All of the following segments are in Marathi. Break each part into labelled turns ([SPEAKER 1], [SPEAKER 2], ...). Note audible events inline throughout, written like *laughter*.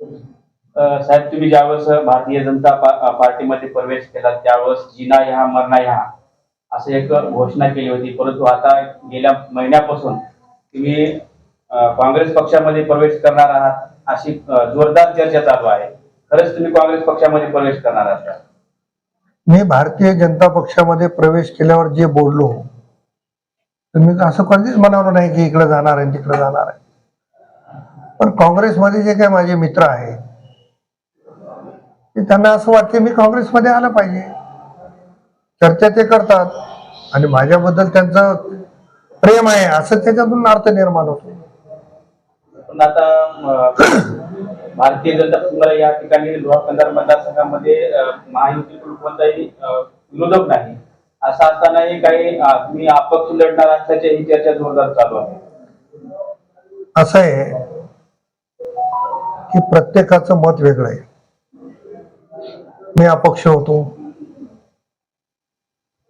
[SPEAKER 1] साहेब तुम्ही ज्यावेळेस भारतीय जनता पार्टीमध्ये प्रवेश केला त्यावेळेस जिना ह्या मरणा ह्या असं एक घोषणा केली होती. परंतु आता गेल्या महिन्यापासून तुम्ही काँग्रेस पक्षामध्ये प्रवेश करणार आहात अशी जोरदार चर्चा चालू आहे. खरंच तुम्ही काँग्रेस पक्षामध्ये प्रवेश करणार आहात का?
[SPEAKER 2] मी भारतीय जनता पक्षामध्ये प्रवेश केल्यावर जे बोललो तर मी असं कधीच म्हणावलं नाही की इकडे जाणार आहे तिकडे जाणार आहे. पण काँग्रेसमध्ये जे काही माझे मित्र आहेत त्यांना असं वाटते मी काँग्रेसमध्ये आलं पाहिजे. चर्चा ते करतात आणि माझ्याबद्दल त्यांचं प्रेम आहे असं त्याच्यातून अर्थ निर्माण होतो.
[SPEAKER 1] पण आता भारतीय जनता तुम्हाला या ठिकाणी लोहा कंधार मतदारसंघामध्ये महायुतीकडून कोणताही विरोधक नाही. असं असतानाही काही तुम्ही अपक्ष लढणार असल्याची ही चर्चा जोरदार चालू आहे.
[SPEAKER 2] असं आहे. हे प्रत्येकाचं मत वेगळं आहे. मी अपक्ष होतो.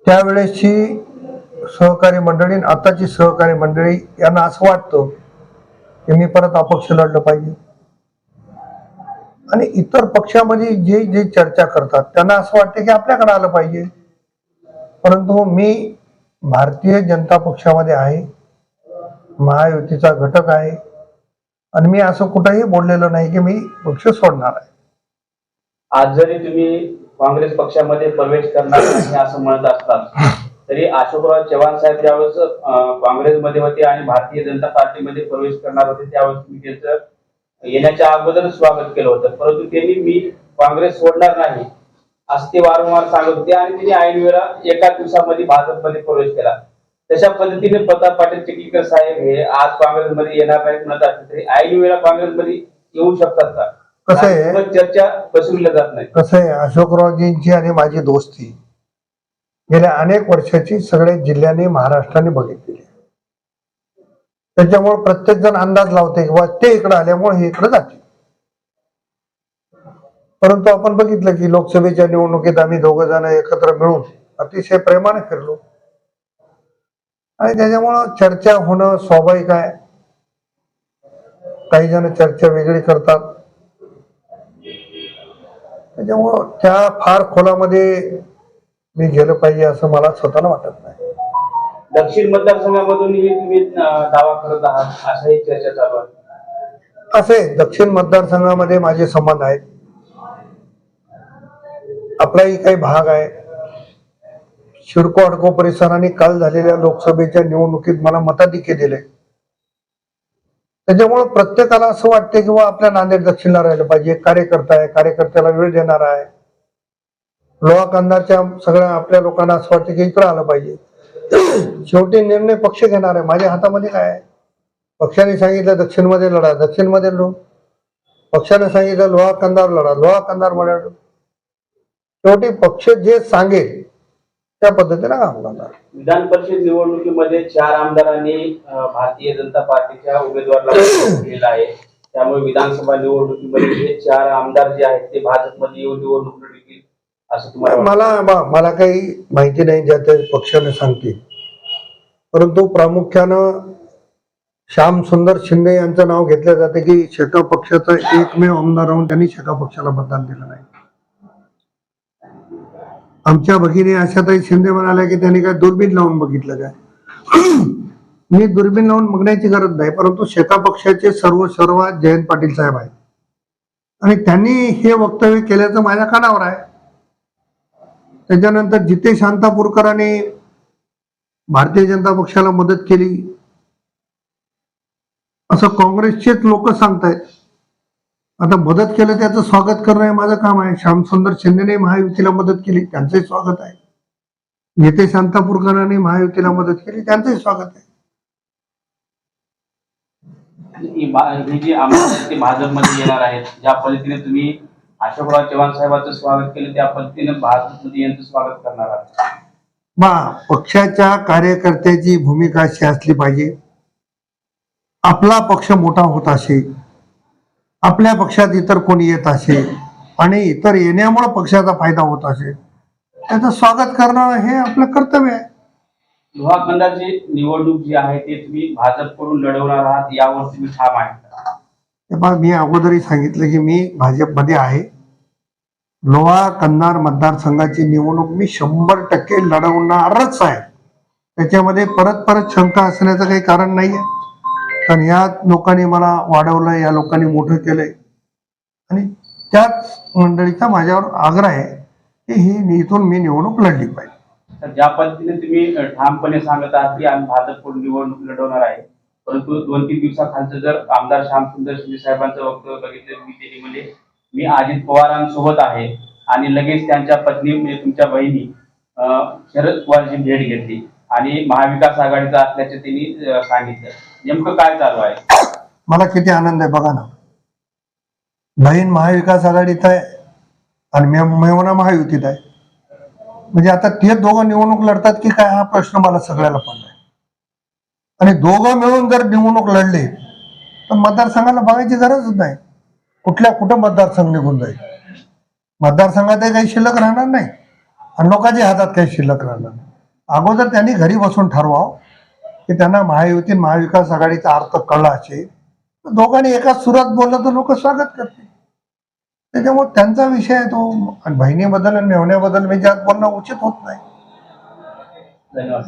[SPEAKER 2] त्यावेळेसची सहकारी मंडळी आणि आताची सहकारी मंडळी यांना असं वाटतं की मी परत अपक्ष लढलं पाहिजे. आणि इतर पक्षामध्ये जे जे चर्चा करतात त्यांना असं वाटतं की आपल्याकडे आलं पाहिजे. परंतु मी भारतीय जनता पक्षामध्ये आहे. महायुतीचा घटक आहे. आणि मी असं कुठंही बोललेलं नाही की मी पक्ष सोडणार आहे.
[SPEAKER 1] आज जरी तुम्ही काँग्रेस पक्षामध्ये प्रवेश करणार नाही असं म्हणत असतात तरी अशोकराव चव्हाण साहेब ज्यावेळेस काँग्रेसमध्ये होते आणि भारतीय जनता पार्टीमध्ये प्रवेश करणार होते त्यावेळेस तुम्ही त्यांचं येण्याच्या अगोदर स्वागत केलं होतं. परंतु त्यांनी मी काँग्रेस सोडणार नाही असं ते वारंवार सांगत होते आणि त्यांनी ऐन वेळा एका दिवसामध्ये भाजपमध्ये प्रवेश केला. तशा पद्धतीने प्रताप पाटील चिखलीकर साहेब हे आज काँग्रेसमध्ये येणार नाहीत म्हणत असले तरी ऐन वेळा काँग्रेसमध्ये येऊ शकतात का?
[SPEAKER 2] कसं आहे?
[SPEAKER 1] चर्चा पसरवल्या जात नाही.
[SPEAKER 2] कसं आहे? अशोकरावजींची आणि माझी दोस्ती गेल्या अनेक वर्षाची सगळ्या जिल्ह्यांनी महाराष्ट्राने बघितलेली आहे. त्याच्यामुळे प्रत्येक जण अंदाज लावते की बा ते इकडे आल्यामुळे हे इकडे जाते परंतु आपण बघितलं की लोकसभेच्या निवडणुकीत आम्ही दोघ जण एकत्र मिळून अतिशय प्रेमाने फिरलो. आणि त्याच्यामुळं चर्चा होणं स्वाभाविक आहे. काही जण चर्चा वेगळी करतात. त्याच्यामुळं त्या फार खोलामध्ये मी गेलं पाहिजे असं मला स्वतःला वाटत नाही.
[SPEAKER 1] दक्षिण मतदारसंघामधूनही तुम्ही अं, दावा करत आहात अशाही चर्चा चालू आहे.
[SPEAKER 2] असे दक्षिण मतदारसंघामध्ये माझे संबंध आहेत. आपलाही काही भाग आहे. शिडको अडको परिसराने काल झालेल्या लोकसभेच्या निवडणुकीत मला मताधिक्य दिले त्याच्यामुळे प्रत्येकाला असं वाटते की बा आपल्या नांदेड दक्षिणला राहिलं पाहिजे. कार्यकर्ता आहे. कार्यकर्त्याला वेळ देणार आहे. लोहा कांदाच्या सगळ्या आपल्या लोकांना असं वाटतं की इकडं आलं पाहिजे. शेवटी निर्णय पक्ष घेणार आहे. माझ्या हातामध्ये काय आहे? पक्षाने सांगितलं दक्षिणमध्ये लढा. दक्षिणमध्ये लढू. पक्षाने सांगितलं लोहा कंदार लढा. लोहा कंदारमध्ये लढू. शेवटी पक्ष जे सांगेल त्या पद्धतीने काम करणार.
[SPEAKER 1] विधान परिषद निवडणुकीमध्ये चार आमदारांनी भारतीय जनता पार्टीच्या उमेदवाराला दिलेला आहे. त्यामुळे विधानसभा निवडणुकीमध्ये हे चार आमदार जे आहेत ते भाजपमध्ये येऊन निवडणूक लढवतील असं तुम्हाला?
[SPEAKER 2] मला बा- मला काही माहिती नाही ज्या त्या पक्षाने सांगतील. परंतु प्रामुख्यानं श्याम सुंदर शिंदे यांचं नाव घेतलं जाते की शेका पक्षाचा एकमेव आमदार राहून त्यांनी शेका पक्षाला मतदान दिलं नाही. आमच्या भगिनी आशाताई शिंदे म्हणाल्या की त्यांनी काय दुर्बीण लावून बघितलं काय? *clears throat* मी दुर्बीण लावून बघण्याची गरज नाही परंतु शेता पक्षाचे सर्व सर्वात जयंत पाटील साहेब आहेत. आणि त्यांनी हे वक्तव्य केल्याचं माझ्या कानावर आहे. त्याच्यानंतर जितेश शांतापूरकरांनी भारतीय जनता पक्षाला मदत केली. असं काँग्रेसचेच लोक सांगतायत. आता मदत केलं त्याचं स्वागत करणं हे माझं काम आहे. श्यामसुंदर शिंदेने महायुतीला मदत केली त्यांचंही स्वागत आहे. जितेश शांतापूरकरांनी महायुतीला मदत केली त्यांचंही स्वागत आहे.
[SPEAKER 1] ही जी आमदार भाजपमध्ये येणार आहेत ज्या पद्धतीने तुम्ही अशोकराव चव्हाण साहेबांचं स्वागत केलं त्या पद्धतीने भाजपमध्ये यांचं स्वागत करणार आहात.
[SPEAKER 2] बा पक्षाच्या कार्यकर्त्याची भूमिका अशी असली पाहिजे. आपला पक्ष मोठा होत असेल आपल्या पक्षात इतर कोणी येत असेल आणि इतर येण्यामुळे पक्षाचा फायदा होत असेल त्याचं स्वागत करणं हे आपलं कर्तव्य आहे.
[SPEAKER 1] लोहा खंडाची निवडणूक जी आहे ते तुम्ही भाजपकडून लढवणार आहात यावर तुम्ही ठाम आहे.
[SPEAKER 2] मी अगोदरही सांगितलं की मी भाजपमध्ये आहे. लोहा कन्नार मतदारसंघाची निवडणूक मी शंभर टक्के लढवणारच आहे. त्याच्यामध्ये परत परत शंका असण्याचं काही कारण नाही आहे कारण या लोकांनी मला वाढवलं या लोकांनी मोठं केलंय. आणि त्याच मंडळीचा माझ्यावर आग्रह आहे की ही इथून मी निवडणूक लढली पाहिजे.
[SPEAKER 1] तर ज्या पद्धतीने तुम्ही ठामपणे सांगत आहात की आम्ही भाजपकडून निवडणूक लढवणार आहे परंतु दोन तीन दिवसाखालचं जर आमदार श्यामसुंदर शिंदे साहेबांचं वक्तव्य बघितलं मी त्यांनी म्हणजे मी अजित पवारांसोबत आहे आणि लगेच त्यांच्या पत्नी म्हणजे तुमच्या बहिणी शरद पवारची भेट घेतली. आणि महाविकास आघाडीचा असल्याचे त्यांनी सांगितलं. नेमकं काय चालू आहे?
[SPEAKER 2] मला किती आनंद आहे बघा ना. बहीण महाविकास आघाडीत आहे आणि मेवना महायुतीत आहे. म्हणजे आता ते दोघं निवडणूक लढतात की काय हा प्रश्न मला सगळ्याला पडलाय. आणि दोघं मिळून जर निवडणूक लढले तर मतदारसंघाला बघायची गरजच नाही. कुठल्या कुठं मतदारसंघ निघून जाईल? मतदारसंघातही काही शिल्लक राहणार नाही. आणि लोकांच्या हातात काही शिल्लक राहणार नाही. अगोदर त्यांनी घरी बसून ठरवावं की त्यांना महायुती महाविकास आघाडीचा अर्थ कळला असेल. तर दोघांनी एकाच सुरात बोललं तर लोक स्वागत करते त्याच्यामुळे त्यांचा विषय आहे तो. आणि बहिणीबद्दल आणि मेहण्याबद्दल मी ज्यात बोलणं उचित होत नाही.
[SPEAKER 1] धन्यवाद